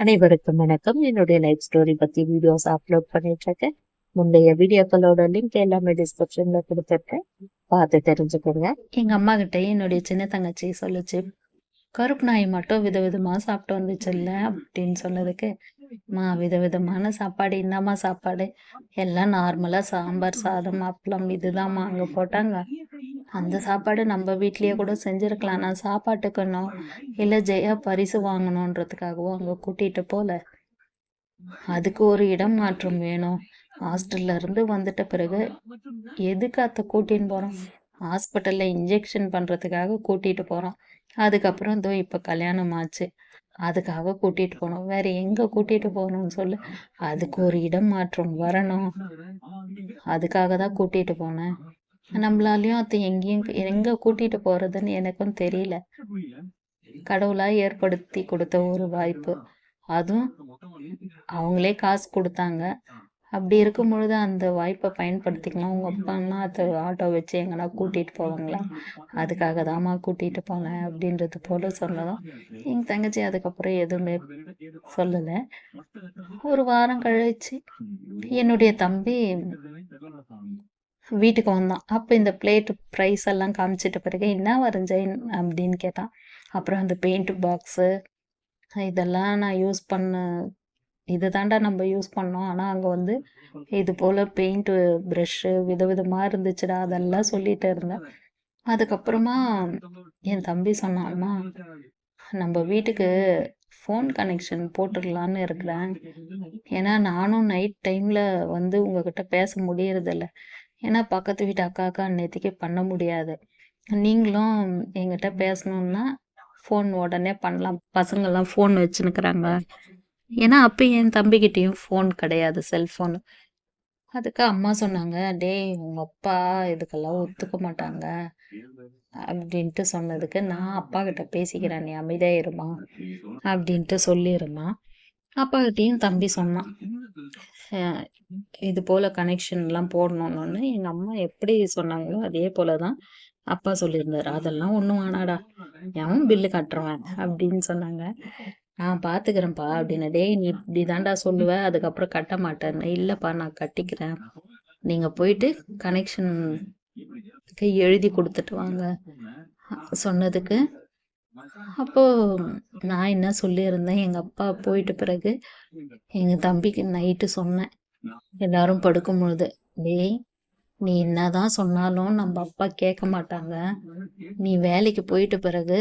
அனைவருக்கும் வணக்கம். என்னுடைய லைஃப் ஸ்டோரி பத்தி வீடியோஸ் அப்லோட் பண்ணிட்டு இருக்கேன் முந்தைய வீடியோக்களோட லிங்க் எல்லாமே டிஸ்கிரிப்ஷன்ல கொடுத்துருக்கேன். பார்த்து தெரிஞ்சுக்கோங்க. எங்க அம்மா கிட்ட என்னுடைய சின்ன தங்கச்சி சொல்லுச்சு கருப்பு நாய் மட்டும் விதவிதமா சாப்பிட்டு வந்துச்சுல்ல அப்படின்னு சொன்னதுக்கு மா விதவிதமான சாப்பாடு என்னம்மா சாப்பாடு. எல்லாம் நார்மலா சாம்பார் சாதம் அப்பளம் இதுதாம்மா அங்க போட்டாங்க. அந்த சாப்பாடு நம்ம வீட்லயே கூட செஞ்சிருக்கலாம். நான் சாப்பாட்டுக்கணும் இல்ல ஜெயா பரிசு வாங்கணுன்றதுக்காகவும் அங்க கூட்டிட்டு போல. அதுக்கு ஒரு இடம் மாற்றம் வேணும். ஹாஸ்டல்ல இருந்து வந்துட்ட பிறகு எதுக்கு அத்தை கூட்டின்னு போறோம்? ஹாஸ்பிட்டல்ல இன்ஜெக்ஷன் பண்றதுக்காக கூட்டிட்டு போறோம். அதுக்கப்புறம் இதோ இப்ப கல்யாணம் ஆச்சு. அதுக்காக கூட்டிட்டு போனோம் வேற எங்க கூட்டிட்டு போகணும்னு சொல்லு. அதுக்கு ஒரு இடம் மாற்றம் வரணும். அதுக்காக தான் கூட்டிட்டு போனேன். நம்மளாலையும் அது எங்கேயும் எங்க கூட்டிட்டு போறதுன்னு எனக்கும் தெரியல. கடவுளா ஏற்படுத்தி கொடுத்த ஒரு வாய்ப்பு. அதுவும் அவங்களே காசு கொடுத்தாங்க. அப்படி இருக்கும் பொழுது அந்த வாய்ப்பை பயன்படுத்திக்கலாம். உங்கள் அப்பான்னா அது ஆட்டோ வச்சு எங்கன்னா கூட்டிகிட்டு போவாங்களா? அதுக்காக தாம்மா கூட்டிகிட்டு போனேன் அப்படின்றது போல சொன்னதும் எங்கள் தங்கச்சி அதுக்கப்புறம் எதுவுமே சொல்லலை. ஒரு வாரம் கழிச்சு என்னுடைய தம்பி வீட்டுக்கு வந்தான். அப்போ இந்த பிளேட்டு ப்ரைஸ் எல்லாம் காமிச்சிட்ட பிறகு என்ன வரைஞ்சேன் அப்படின்னு கேட்டான். அப்புறம் அந்த பெயிண்ட் பாக்ஸு இதெல்லாம் நான் யூஸ் பண்ண இது தாண்டா நம்ம யூஸ் பண்ணோம். ஆனால் அங்கே வந்து இது போல் பெயிண்ட்டு ப்ரஷ்ஷு விதவிதமாக இருந்துச்சுடா அதெல்லாம் சொல்லிட்டு இருந்தேன். அதுக்கப்புறமா என் தம்பி சொன்னான் நம்ம வீட்டுக்கு ஃபோன் கனெக்ஷன் போட்டுடலான்னு இருக்கிறேன். ஏன்னா நானும் நைட் டைமில் வந்து உங்ககிட்ட பேச முடியறதில்ல. ஏன்னா பக்கத்து வீட்டு அக்கா அக்கா நேற்றுக்கே பண்ண முடியாது. நீங்களும் எங்கிட்ட பேசணுன்னா ஃபோன் உடனே பண்ணலாம். பசங்கள்லாம் ஃபோன் வச்சுன்னுக்குறாங்க. ஏன்னா அப்போ என் தம்பிக்கிட்டேயும் ஃபோன் கிடையாது செல்ஃபோன் அதுக்கு அம்மா சொன்னாங்க டேய் உங்க அப்பா இதுக்கெல்லாம் ஒத்துக்க மாட்டாங்க. அப்படின்ட்டு சொன்னதுக்கு நான் அப்பா கிட்ட பேசிக்கிறேன் நீ அமைதியா இருமா அப்படின்ட்டு சொல்லியிருந்தான் அப்பாகிட்டேயும் தம்பி சொன்னான் இது போல கனெக்ஷன் எல்லாம் போடணும்னு. எங்க அம்மா எப்படி சொன்னாங்களோ அதே போலதான் அப்பா சொல்லியிருந்தாரு. அதெல்லாம் ஒண்ணும் வேணாடா எவன் பில்லு கட்டுறவன் அப்படின்னு சொன்னாங்க. நான் பார்த்துக்கிறேன்ப்பா அப்படின்னு டேய் நீ இப்படி தாண்டா சொல்லுவ அதுக்கப்புறம் கட்ட மாட்டேன்னு. இல்லைப்பா நான் கட்டிக்கிறேன். நீங்கள் போயிட்டு கனெக்ஷன் எழுதி கொடுத்துட்டு வாங்க. சொன்னதுக்கு அப்போ நான் என்ன சொல்லியிருந்தேன்? எங்கள் அப்பா போயிட்ட பிறகு எங்கள் தம்பிக்கு நைட்டு சொன்னேன். எல்லாரும் படுக்கும் பொழுது டேய் நீ என்னதான் சொன்னாலும் நம்ம அப்பா கேட்க மாட்டாங்க. நீ வேலைக்கு போயிட்ட பிறகு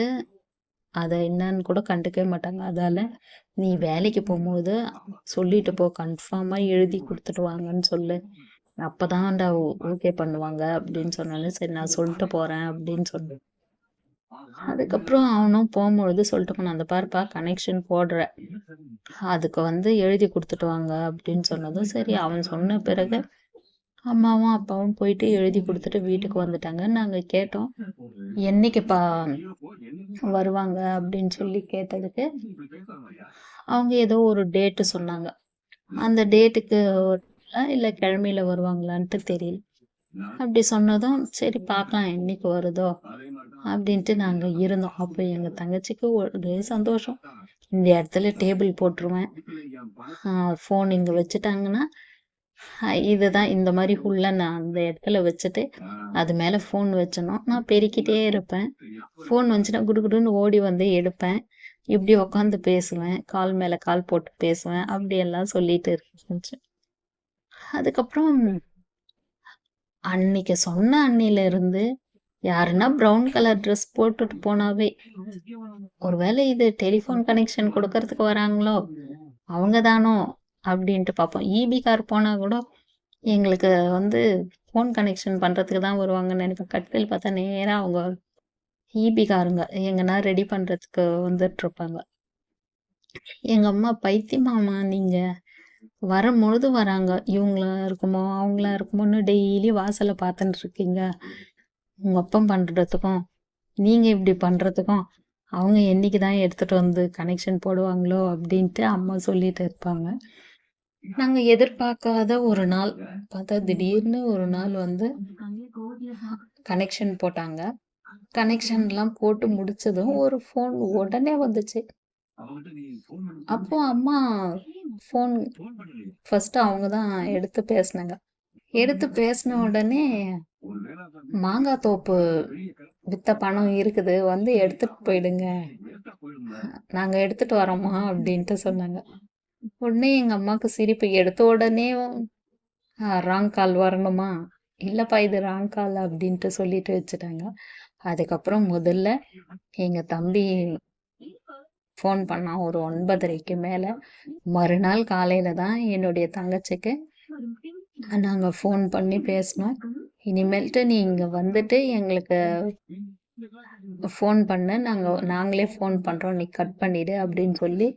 அதை என்னன்னு கூட கண்டுக்கவே மாட்டாங்க. அதால நீ வேலைக்கு போகும்போது சொல்லிட்டு போ கன்ஃபார்மா எழுதி கொடுத்துட்டு வாங்கன்னு சொல்லு. அப்பதான்டா ஓகே பண்ணுவாங்க அப்படின்னு சொன்னாலும் சரி நான் சொல்லிட்டு போறேன் அப்படின்னு சொன்னேன் அதுக்கப்புறம் அவனும் போகும்பொழுது சொல்லிட்டு போனான் அந்த பாருப்பா கனெக்ஷன் போடுற. அதுக்கு வந்து எழுதி கொடுத்துட்டு வாங்க அப்படின்னு சொன்னதும் சரி அவன் சொன்ன பிறகு அம்மாவும் அப்பாவும் போயிட்டு எழுதி கொடுத்துட்டு வீட்டுக்கு வந்துட்டாங்க. நாங்க கேட்டோம் என்னைக்குப்பா வருவாங்க அப்படின்னு சொல்லி கேட்டதுக்கு அவங்க ஏதோ ஒரு டேட்டு சொன்னாங்க. அந்த டேட்டுக்கு இல்ல கிழமையில வருவாங்களான்ட்டு தெரியல. அப்படி சொன்னதும் சரி பார்க்கலாம் என்னைக்கு வருதோ அப்படின்ட்டு நாங்க இருந்தோம். அப்போ எங்க தங்கச்சிக்கு ஒரே சந்தோஷம். இந்த இடத்துல டேபிள் போட்டுருவேன். ஃபோன் இங்க வச்சுட்டாங்கன்னா இதுதான் இந்த மாதிரி ஃபுல்லா நான் அந்த இடத்துல வச்சுட்டு அது மேல ஃபோன் வச்சணும் நான் பெருக்கிட்டே இருப்பேன். ஃபோன் வந்துச்சுன்னா குடுகுடுன்னு ஓடி வந்து எடுப்பேன். இப்படி உட்காந்து பேசுவேன். கால் மேல கால் போட்டு பேசுவேன். அப்படி எல்லாம் சொல்லிட்டு இருந்துச்சு. அதுக்கப்புறம் அன்னைக்கு சொன்ன அன்னையில இருந்து யாருன்னா ப்ரௌன் கலர் ட்ரெஸ் போட்டுட்டு போனாவே ஒருவேளை இது டெலிஃபோன் கனெக்ஷன் கொடுக்கறதுக்கு வராங்களோ? அவங்க தானோ? அப்படின்ட்டு பார்ப்போம். இபி கார் போனால் கூட எங்களுக்கு வந்து ஃபோன் கனெக்ஷன் பண்ணுறதுக்கு தான் வருவாங்கன்னு நினைப்பேன். கட்பில் பார்த்தா நேராக அவங்க இபி காருங்க எங்கன்னா ரெடி பண்ணுறதுக்கு வந்துட்டு இருப்பாங்க. எங்க அம்மா பைத்தியமாமா நீங்கள் வரும்பொழுது வராங்க. இவங்களா இருக்குமோ அவங்களா இருக்குமோன்னு டெய்லி வாசலை பார்த்துட்டு இருக்கீங்க. உங்கள் அப்பம் பண்ணுறதுக்கும் நீங்கள் இப்படி பண்ணுறதுக்கும் அவங்க என்னைக்கு தான் எடுத்துகிட்டு வந்து கனெக்ஷன் போடுவாங்களோ அப்படின்ட்டு அம்மா சொல்லிட்டு இருப்பாங்க. நாங்க எதிர்பார்க்காத ஒரு நாள். பார்த்தா திடீர்னு ஒரு நாள் வந்து கனெக்ஷன் போட்டாங்க. கனெக்ஷன் எல்லாம் போட்டு முடிச்சதும் ஒரு ஃபோன் உடனே வந்துச்சு. அப்போ அம்மா ஃபோன் ஃபர்ஸ்ட் அவங்க தான் எடுத்து பேசினாங்க. எடுத்து பேசின உடனே மாங்காய் தோப்பு வித்த பணம் இருக்குது. வந்து எடுத்துட்டு போயிடுங்க. நாங்க எடுத்துட்டு வரோமா அப்படின்ட்டு சொன்னாங்க. உடனே எங்க அம்மாவுக்கு சிரிப்பு எடுத்த உடனே ராங் கால் வரணுமா? இல்லப்பா இது ராங் கால் அப்படின்ட்டு சொல்லிட்டு வச்சுட்டாங்க. அதுக்கப்புறம் முதல்ல எங்க தம்பி ஃபோன் பண்ணான் ஒரு ஒன்பதரைக்கு மேல. மறுநாள் காலையில தான் என்னுடைய தங்கச்சிக்கு நாங்க ஃபோன் பண்ணி பேசினோம். இனிமேல்ட்டு நீ இங்க வந்துட்டு எங்களுக்கு ஃபோன் பண்ண. நாங்க நாங்களே ஃபோன் பண்றோம். நீ கட் பண்ணிடு அப்படின்னு சொல்லி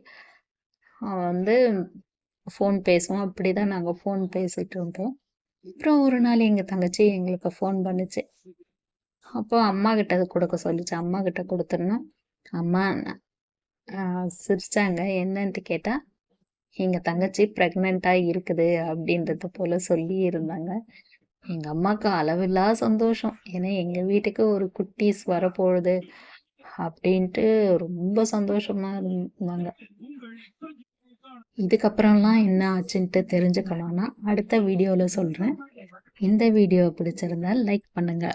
வந்து ஃபோன் பேசுவோம் அப்படிதான் நாங்கள் ஃபோன் பேசிகிட்டு இருந்தோம். அப்புறம் ஒரு நாள் எங்கள் தங்கச்சி எங்களுக்கு ஃபோன் பண்ணுச்சு. அப்போ அம்மா கிட்ட அது கொடுக்க சொல்லிச்சு. அம்மா கிட்ட கொடுத்துருந்தோம் அம்மா சிரிச்சாங்க. என்னன்ட்டு கேட்டால் எங்கள் தங்கச்சி ப்ரெக்னெண்ட்டாக இருக்குது அப்படின்றத போல சொல்லி இருந்தாங்க. எங்கள் அம்மாவுக்கு அளவில்லா சந்தோஷம். ஏன்னா எங்கள் வீட்டுக்கு ஒரு குட்டீஸ் வரப்போகுது. அப்படின்ட்டு ரொம்ப சந்தோஷமா இருந்தாங்க. இதுக்கப்புறம்லாம் என்ன ஆச்சுன்ட்டு தெரிஞ்சுக்கணும்னா அடுத்த வீடியோல சொல்றேன். இந்த வீடியோ பிடிச்சிருந்தா லைக் பண்ணுங்க.